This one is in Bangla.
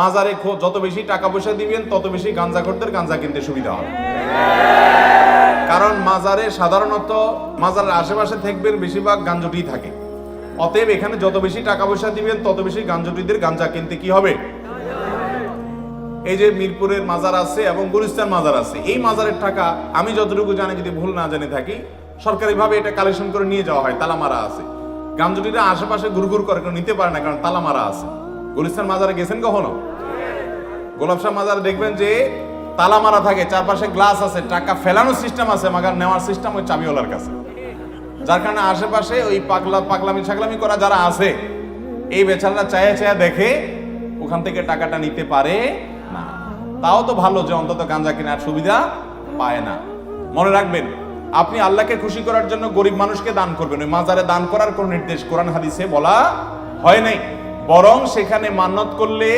মাজারে যত বেশি টাকা পয়সা দিবেন, তত বেশি গাঞ্জাখোরদের গাঞ্জা কিনতে সুবিধা হবে। কারণ মাজারে সাধারণত মাজারের আশেপাশে থাকবেন, বেশিরভাগ গাঞ্জটি থাকে। অতএব এখানে যত বেশি টাকা পয়সা দিবেন, তত বেশি গাঞ্জটিদের গাঞ্জা কিনতে কি হবে? এই যে মিরপুরের মাজার আছে এবং গুলিস্তান মাজার আছে, এই মাজারের টাকা আমি যতটুকু জানি, যদি ভুল না জেনে থাকি, সরকারিভাবে এটা কালেকশন করে নিয়ে যাওয়া হয় তালা মারা আছে। গাঞ্জটিরা আশেপাশে ঘুরঘুর করে নিতে পারে না, কারণ তালা মারা আছে। গুলিস্তান মাজারে গেছেন কখনো? গোলাপ শাহ মাজারে দেখবেন যে তালা মারা থাকে, চারপাশে গ্লাস আছে, টাকা ফেলানোর সিস্টেম আছে, মাগার নেওয়ার সিস্টেম ওই চাবিওয়ালার কাছে। যার কারণে আশেপাশে ওই পাগলা, পাগলামি ছাগলামি করা যারা আছে, এই বেচারারা চায়া চায়া দেখে ওখান থেকে টাকাটা নিতে পারে না। তাও তো ভালো যে অন্তত গাঁজা কেনার সুবিধা পায় না। মনে রাখবেন, আপনি আল্লাহকে খুশি করার জন্য গরিব মানুষকে দান করবেন, ওই মাজারে দান করার কোন নির্দেশ কোরআন হাদিসে বলা হয় নাই। বরং সেখানে মান্নত করলে